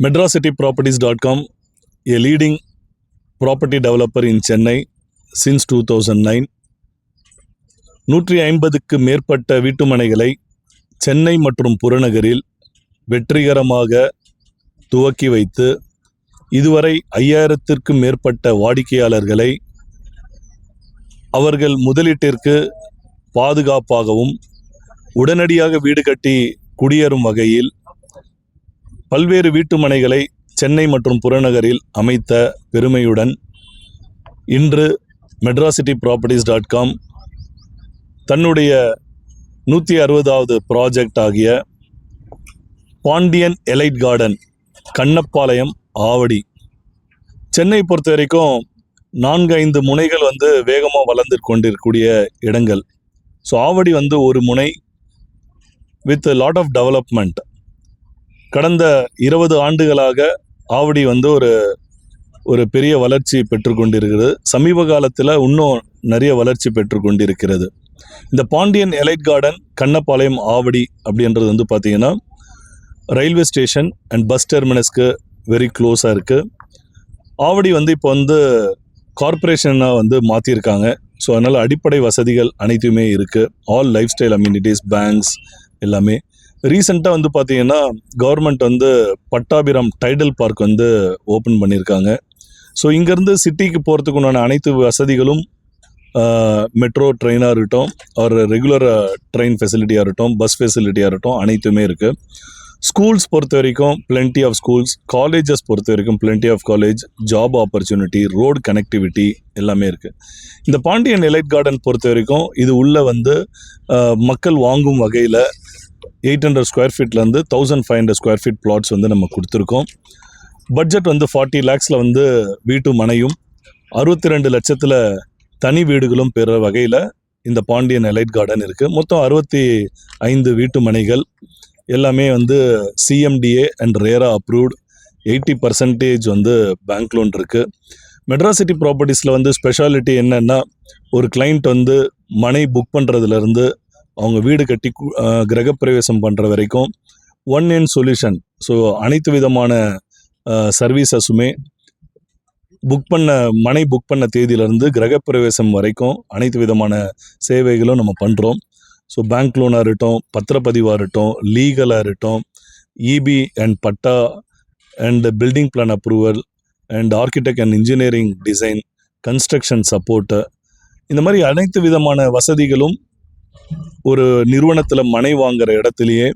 medracityproperties.com, a leading property developer in Chennai since 2009. நூற்றி ஐம்பதுக்கு மேற்பட்ட வீட்டுமனைகளை சென்னை மற்றும் புறநகரில் வெற்றிகரமாக துவக்கி வைத்து இதுவரை ஐயாயிரத்திற்கும் மேற்பட்ட வாடிக்கையாளர்களை அவர்கள் முதலீட்டிற்கு பாதுகாப்பாகவும் உடனடியாக வீடு கட்டி குடியேறும் வகையில் பல்வேறு வீட்டுமனைகளை சென்னை மற்றும் புறநகரில் அமைத்த பெருமையுடன் இன்று மெட்ராசிட்டி ப்ராப்பர்ட்டிஸ் டாட் காம் தன்னுடைய நூற்றி அறுபதாவது ப்ராஜெக்ட் ஆகிய பாண்டியன் எலைட் கார்டன் கண்ணப்பாளையம் ஆவடி. சென்னை பொறுத்த வரைக்கும் நான்கு ஐந்து முனைகள் வந்து வேகமாக வளர்ந்து கொண்டிருக்கக்கூடிய இடங்கள். ஸோ ஆவடி வந்து ஒரு முனை வித் லாட் ஆஃப் டெவலப்மெண்ட் கடந்த இருபது ஆண்டுகளாக ஆவடி வந்து ஒரு ஒரு பெரிய வளர்ச்சி பெற்றுக்கொண்டிருக்கிறது. சமீப காலத்தில் இன்னும் நிறைய வளர்ச்சி பெற்றுக்கொண்டிருக்கிறது. இந்த பாண்டியன் எலைட் கார்டன் கண்ணப்பாளையம் ஆவடி அப்படின்றது வந்து பார்த்தீங்கன்னா ரயில்வே ஸ்டேஷன் அண்ட் பஸ் டெர்மினஸ்க்கு வெரி க்ளோஸாக இருக்குது ஆவடி வந்து இப்போ வந்து கார்ப்பரேஷனாக வந்து மாற்றியிருக்காங்க ஸோ அதனால் அடிப்படை வசதிகள் அனைத்துமே இருக்குது all lifestyle amenities banks எல்லாமே. ரீசெண்டாக வந்து பார்த்தீங்கன்னா கவர்மெண்ட் வந்து பட்டாபிரம் டைடல் பார்க் வந்து ஓப்பன் பண்ணியிருக்காங்க ஸோ இங்கேருந்து சிட்டிக்கு போகிறதுக்கு உண்டான அனைத்து வசதிகளும் மெட்ரோ ட்ரெயினாக இருக்கட்டும் ஒரு ரெகுலர் ட்ரெயின் ஃபெசிலிட்டியாக இருக்கட்டும் பஸ் ஃபெசிலிட்டியாக இருக்கட்டும் அனைத்துமே இருக்குது ஸ்கூல்ஸ் பொறுத்த வரைக்கும் பிளென்டி ஆஃப் ஸ்கூல்ஸ் காலேஜஸ் பொறுத்த வரைக்கும் plenty of college job opportunity road connectivity எல்லாமே இருக்குது இந்த பாண்டியன் எலைட் கார்டன் பொறுத்த வரைக்கும் இது உள்ளே வந்து மக்கள் வாங்கும் வகையில் eight hundred square ஃபீட்லேருந்து thousand five hundred square feet flats வந்து நம்ம கொடுத்துருக்கோம். பட்ஜெட் வந்து ஃபார்ட்டி லேக்ஸில் வந்து வீட்டு மனையும் அறுபத்தி ரெண்டு லட்சத்தில் தனி வீடுகளும் பெற வகையில் இந்த பாண்டியன் எலைட் கார்டன் இருக்குது மொத்தம் அறுபத்தி ஐந்து வீட்டு மனைகள். எல்லாமே வந்து CMDA and RERA approved eighty percentage வந்து பேங்க் லோன் இருக்குது மெட்ராசிட்டி ப்ராப்பர்ட்டிஸில் வந்து ஸ்பெஷாலிட்டி என்னென்னா ஒரு கிளைண்ட் வந்து மனை புக் பண்ணுறதுலேருந்து அவங்க வீடு கட்டி கிரகப்பிரவேசம் பண்ணுற வரைக்கும் ஒன் இன் சொல்யூஷன் ஸோ அனைத்து விதமான சர்வீசஸுமே புக் பண்ண மனை புக் பண்ண தேதியிலேருந்து கிரகப்பிரவேசம் வரைக்கும் அனைத்து விதமான சேவைகளும் நம்ம பண்ணுறோம் ஸோ பேங்க் லோனாக இருக்கட்டும் பத்திரப்பதிவாக இருக்கட்டும் லீகலாக இருக்கட்டும் EB and patta and building plan approval and architect and engineering design construction support இந்த மாதிரி அனைத்து விதமான வசதிகளும் ஒரு நிறுவனத்தில் மனை வாங்குற இடத்துலையே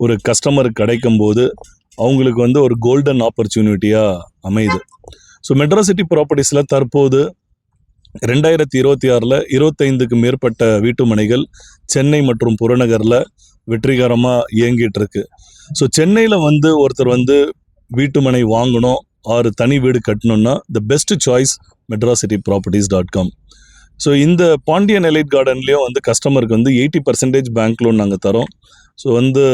ஒரு கஸ்டமருக்கு கிடைக்கும் போது அவங்களுக்கு வந்து ஒரு கோல்டன் ஆப்பர்ச்சுனிட்டியாக அமையுது. ஸோ மெட்ராசிட்டி ப்ராப்பர்ட்டிஸில் தற்போது ரெண்டாயிரத்தி இருபத்தி ஆறில் இருபத்தைந்துக்கு மேற்பட்ட வீட்டுமனைகள் சென்னை மற்றும் புறநகரில் வெற்றிகரமாக இயங்கிட்டு இருக்கு. ஸோ சென்னையில் வந்து ஒருத்தர் வந்து வீட்டுமனை வாங்கணும் ஆறு தனி வீடு கட்டணும்னா the best choice Madrascity Properties dot com so இந்த பாண்டியன் எலைட் கார்டன்லேயும் வந்து கஸ்டமருக்கு வந்து எயிட்டி பர்சன்டேஜ் பேங்க் லோன் நாங்கள் தரோம். ஸோ வந்து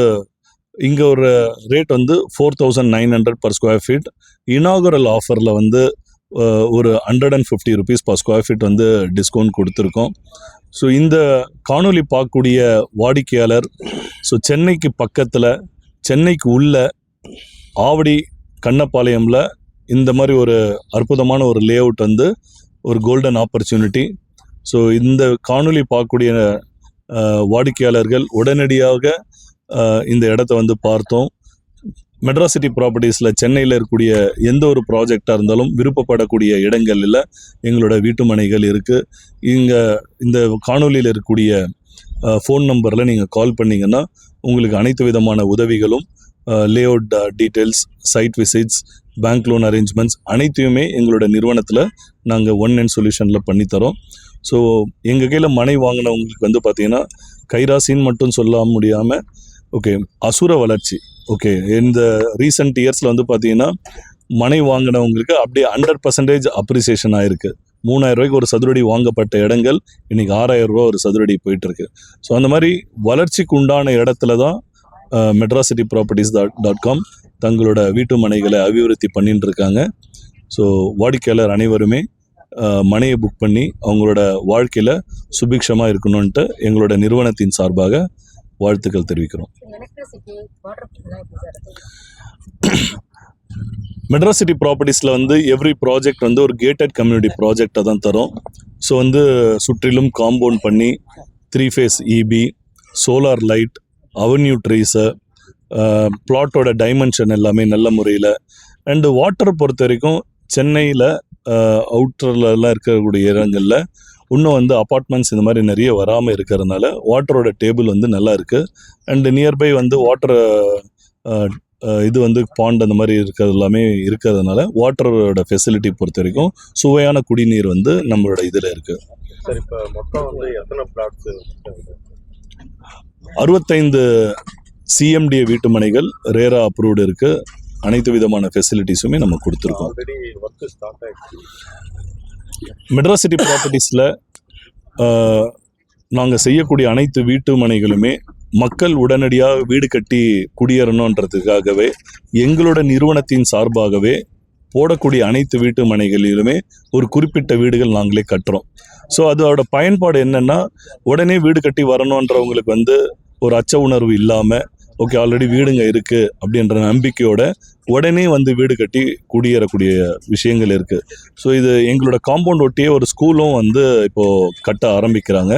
இங்கே ஒரு ரேட் வந்து four thousand nine hundred per square feet inaugural ஆஃபரில் வந்து ஒரு hundred and fifty rupees per square feet வந்து டிஸ்கவுண்ட் கொடுத்துருக்கோம். ஸோ இந்த காணொளி பார்க்கக்கூடிய வாடிக்கையாளர் ஸோ சென்னைக்கு பக்கத்தில் சென்னைக்கு உள்ள ஆவடி கண்ணப்பாளையமில் இந்த மாதிரி ஒரு அற்புதமான ஒரு லே அவுட் வந்து ஒரு கோல்டன் ஆப்பர்ச்சுனிட்டி ஸோ இந்த காணொளி பார்க்கக்கூடிய வாடிக்கையாளர்கள் உடனடியாக இந்த இடத்த வந்து பார்த்தோம். மெட்ராசிட்டி ப்ராப்பர்ட்டிஸில் சென்னையில் இருக்கக்கூடிய எந்த ஒரு ப்ராஜெக்டாக இருந்தாலும் விருப்பப்படக்கூடிய இடங்களில் எங்களோட வீட்டுமனைகள் இருக்குது இங்கே இந்த காணொலியில் இருக்கக்கூடிய ஃபோன் நம்பரில் நீங்கள் கால் பண்ணீங்கன்னா உங்களுக்கு அனைத்து விதமான உதவிகளும் layout details site visits bank loan arrangements அனைத்தையுமே எங்களோட நிறுவனத்தில் நாங்கள் ஒன் அண்ட் சொல்யூஷனில் பண்ணித்தரோம். ஸோ எங்கள் கையில் மனை வாங்கினவங்களுக்கு வந்து பார்த்தீங்கன்னா கைராசின்னு மட்டும் சொல்ல முடியாமல் ஓகே அசுர வளர்ச்சி ஓகே இந்த ரீசெண்ட் இயர்ஸில் வந்து பார்த்தீங்கன்னா மனை வாங்கினவங்களுக்கு அப்படியே ஹண்ட்ரட் பர்சன்டேஜ் அப்ரிசியேஷன் ஆயிருக்கு. மூணாயிரம் ரூபாய்க்கு ஒரு சதுரடி வாங்கப்பட்ட இடங்கள் இன்றைக்கி ஆறாயிரம் ரூபா ஒரு சதுரடி போயிட்டுருக்கு. ஸோ அந்த மாதிரி வளர்ச்சிக்கு உண்டான இடத்துல தான் Madrascity Properties dot dot com தங்களோட வீட்டு மனைகளை அபிவிருத்தி பண்ணிட்டு இருக்காங்க. ஸோ வாடிக்கையாளர் அனைவருமே மனையை புக் பண்ணி அவங்களோட வாழ்க்கையில் சுபிக்ஷமாக இருக்கணும்ன்ட்டு எங்களோட நிறுவனத்தின் சார்பாக வாழ்த்துக்கள் தெரிவிக்கிறோம். எலக்ட்ரிசிட்டி வாட்டர் இதெல்லாம் எப்படி சார் மெட்ராஸ் சிட்டி ப்ராப்பர்ட்டிஸில் வந்து எவ்ரி ப்ராஜெக்ட் வந்து ஒரு கேட்டட் கம்யூனிட்டி ப்ராஜெக்டை தான் தரும். ஸோ வந்து சுற்றிலும் காம்பவுண்ட் பண்ணி three phase EB solar light avenue trees பிளாட்டோட dimension எல்லாமே நல்ல முறையில். அண்டு வாட்டரை பொறுத்த வரைக்கும் சென்னையில் அவுட்டர்லலாம் இருக்கக்கூடிய இடங்களில் இன்னும் வந்து அப்பார்ட்மெண்ட்ஸ் இந்த மாதிரி நிறைய வராமல் இருக்கிறதுனால வாட்டரோட டேபிள் வந்து நல்லா இருக்குது அண்டு நியர்பை வந்து வாட்டர் இது வந்து பாண்ட் அந்த மாதிரி இருக்கிறது எல்லாமே இருக்கிறதுனால வாட்டரோட ஃபெசிலிட்டி பொறுத்த வரைக்கும் சுவையான குடிநீர் வந்து நம்மளோட இதில் இருக்குது சார் இப்போ மொத்தம் வந்து எத்தனை பிளாட்ஸ் அறுபத்தைந்து சிஎம்டிஏ வீட்டு மனைகள் ரேரா அப்ரூவ்டு இருக்குது அனைத்து விதமான ஃபெசிலிட்டிஸுமே நம்ம கொடுத்துருக்கோம். ஆல்ரெடி ஒர்க் ஸ்டார்ட் ஆயிடுச்சு. மெட்ராஸ் சிட்டி ப்ராப்பர்ட்டிஸில் நாங்கள் செய்யக்கூடிய அனைத்து வீட்டு மனைகளுமே மக்கள் உடனடியாக வீடு கட்டி குடியேறணுன்றதுக்காகவே எங்களோட நிறுவனத்தின் சார்பாகவே போடக்கூடிய அனைத்து வீட்டு மனைகளிலுமே ஒரு குறிப்பிட்ட வீடுகள் நாங்களே கட்டுறோம். ஸோ அதோட பயன்பாடு என்னென்னா உடனே வீடு கட்டி வரணுன்றவங்களுக்கு வந்து ஒரு அச்ச உணர்வு இல்லாமல் ஓகே ஆல்ரெடி வீடுங்க இருக்குது அப்படின்ற நம்பிக்கையோட உடனே வந்து வீடு கட்டி குடியேறக்கூடிய விஷயங்கள் இருக்குது ஸோ இது எங்களோட காம்பவுண்ட் ஒட்டியே ஒரு ஸ்கூலும் வந்து இப்போது கட்ட ஆரம்பிக்கிறாங்க.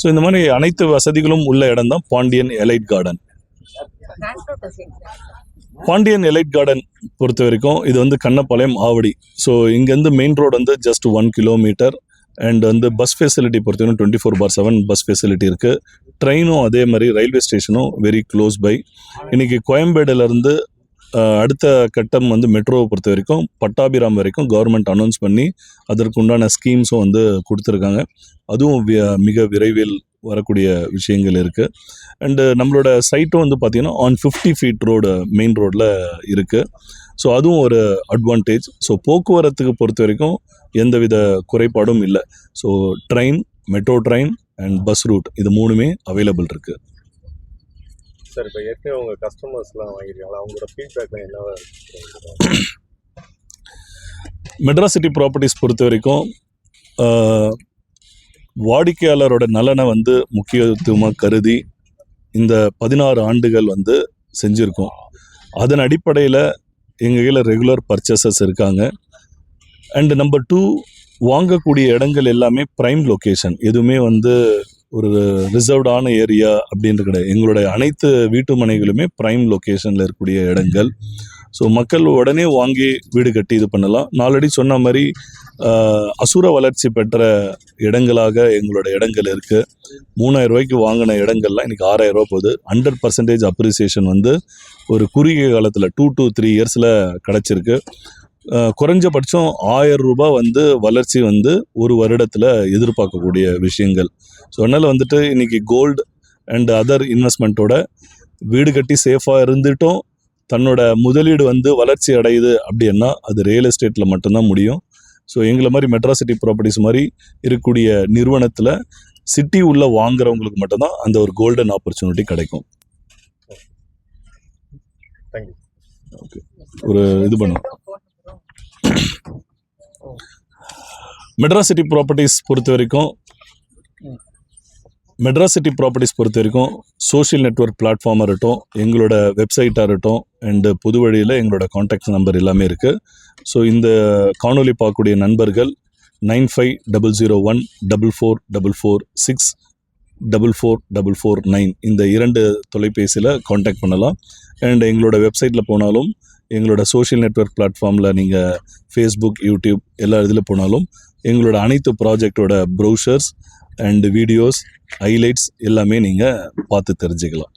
ஸோ இந்த மாதிரி அனைத்து வசதிகளும் உள்ள இடம் தான் Pandian elite garden Pandian elite garden பொறுத்த வரைக்கும் இது வந்து கண்ணப்பாளையம் ஆவடி. ஸோ இங்கேருந்து மெயின் ரோடு வந்து ஜஸ்ட் ஒன் கிலோமீட்டர் அண்ட் வந்து பஸ் ஃபெசிலிட்டி பொறுத்த வரைக்கும் twenty four bar seven bus facility இருக்குது ட்ரெயினும் அதே மாதிரி ரயில்வே ஸ்டேஷனும் வெரி க்ளோஸ் பை இன்றைக்கி கோயம்பேடுலேருந்து அடுத்த கட்டம் வந்து மெட்ரோவை பொறுத்த வரைக்கும் பட்டாபிராம் வரைக்கும் கவர்மெண்ட் அனௌன்ஸ் பண்ணி அதற்கு உண்டான ஸ்கீம்ஸும் வந்து கொடுத்துருக்காங்க. அதுவும் மிக விரைவில் வரக்கூடிய விஷயங்கள் இருக்குது அண்டு நம்மளோட சைட்டும் வந்து பார்த்திங்கன்னா on fifty feet road main ரோட்டில் இருக்குது ஸோ அதுவும் ஒரு அட்வான்டேஜ் ஸோ போக்குவரத்துக்கு பொறுத்த வரைக்கும் எந்தவித குறைபாடும் இல்லை. So train metro train and bus route இது மூணுமே அவைலபிள் இருக்குது சார் இப்போ ஏற்கனவே உங்கள் கஸ்டமர்ஸ்லாம் வாங்கியிருக்காங்களா அவங்களோட ஃபீட்பேக்லாம் என்னவா மெட்ராஸ் சிட்டி ப்ராப்பர்ட்டிஸ் பொறுத்த வரைக்கும் வாடிக்கையாளரோட நலனை வந்து முக்கியத்துவமாக கருதி இந்த பதினாறு ஆண்டுகள் வந்து செஞ்சுருக்கோம். அதன் அடிப்படையில் எங்கள் கையில் ரெகுலர் பர்ச்சேசஸ் இருக்காங்க. அண்டு நம்பர் டூ வாங்கக்கூடிய இடங்கள் எல்லாமே ப்ரைம் லொக்கேஷன் எதுவுமே வந்து ஒரு ரிசர்வ்டான ஏரியா அப்படின்றது கிடையாது. எங்களுடைய அனைத்து வீட்டு மனைகளுமே ப்ரைம் லொக்கேஷனில் இருக்கக்கூடிய இடங்கள். ஸோ மக்கள் உடனே வாங்கி வீடு கட்டி இது பண்ணலாம். நாலடி ஆல்ரெடி சொன்ன மாதிரி அசுர வளர்ச்சி பெற்ற இடங்களாக எங்களோட இடங்கள் இருக்குது மூணாயிரம் ரூபாய்க்கு வாங்கின இடங்கள்லாம் இன்றைக்கி ஆறாயிரம் ரூபாய் போகுது. ஹண்ட்ரட் பர்சன்டேஜ் அப்ரிசியேஷன் வந்து ஒரு குறுகிய காலத்தில் டூ டு த்ரீ இயர்ஸில் கிடச்சிருக்கு. குறைஞ்சபட்சம் ஆயிரம் ரூபாய் வந்து வளர்ச்சி வந்து ஒரு வருடத்தில் எதிர்பார்க்கக்கூடிய விஷயங்கள். ஸோ அதனால் வந்துட்டு இன்றைக்கி கோல்டு அண்ட் அதர் இன்வெஸ்ட்மெண்ட்டோட வீடு கட்டி சேஃபாக இருந்துட்டும். தன்னோட முதலீடு வந்து வளர்ச்சி அடையுது அப்படின்னா அது ரியல் எஸ்டேட்டில் மட்டும்தான் முடியும். ஸோ எங்களை மாதிரி மெட்ரா சிட்டி ப்ராப்பர்ட்டிஸ் மாதிரி இருக்கக்கூடிய நிறுவனத்தில் சிட்டி உள்ள வாங்குறவங்களுக்கு மட்டும்தான் அந்த ஒரு கோல்டன் ஆப்பர்ச்சுனிட்டி கிடைக்கும். தேங்க்யூ ஒரு இது பண்ணுவோம். மெட்ராஸ் சிட்டி ப்ராப்பர்ட்டிஸ் பொறுத்த வரைக்கும் மெட்ராஸ் சிட்டி ப்ராப்பர்ட்டிஸ் பொறுத்த வரைக்கும் சோஷியல் நெட்வொர்க் பிளாட்ஃபார்மாக இருக்கட்டும் எங்களோட வெப்சைட்டாக இருக்கட்டும் அண்டு புது வழியில் எங்களோட காண்டாக்ட் நம்பர் எல்லாமே இருக்குது ஸோ இந்த காணொலி பார்க்கக்கூடிய நண்பர்கள் nine five double zero one double four double four six double four double four nine இந்த இரண்டு தொலைபேசியில் காண்டாக்ட் பண்ணலாம். அண்ட் எங்களோட வெப்சைட்டில் போனாலும் எங்களோட சோஷியல் நெட்வொர்க் பிளாட்ஃபார்மில் நீங்கள் ஃபேஸ்புக் யூடியூப் எல்லா இதில் போனாலும் எங்களோட அனைத்து ப்ராஜெக்டோட ப்ரௌசர்ஸ் அண்ட் வீடியோஸ் ஹைலைட்ஸ் எல்லாமே நீங்கள் பார்த்து தெரிஞ்சுக்கலாம்.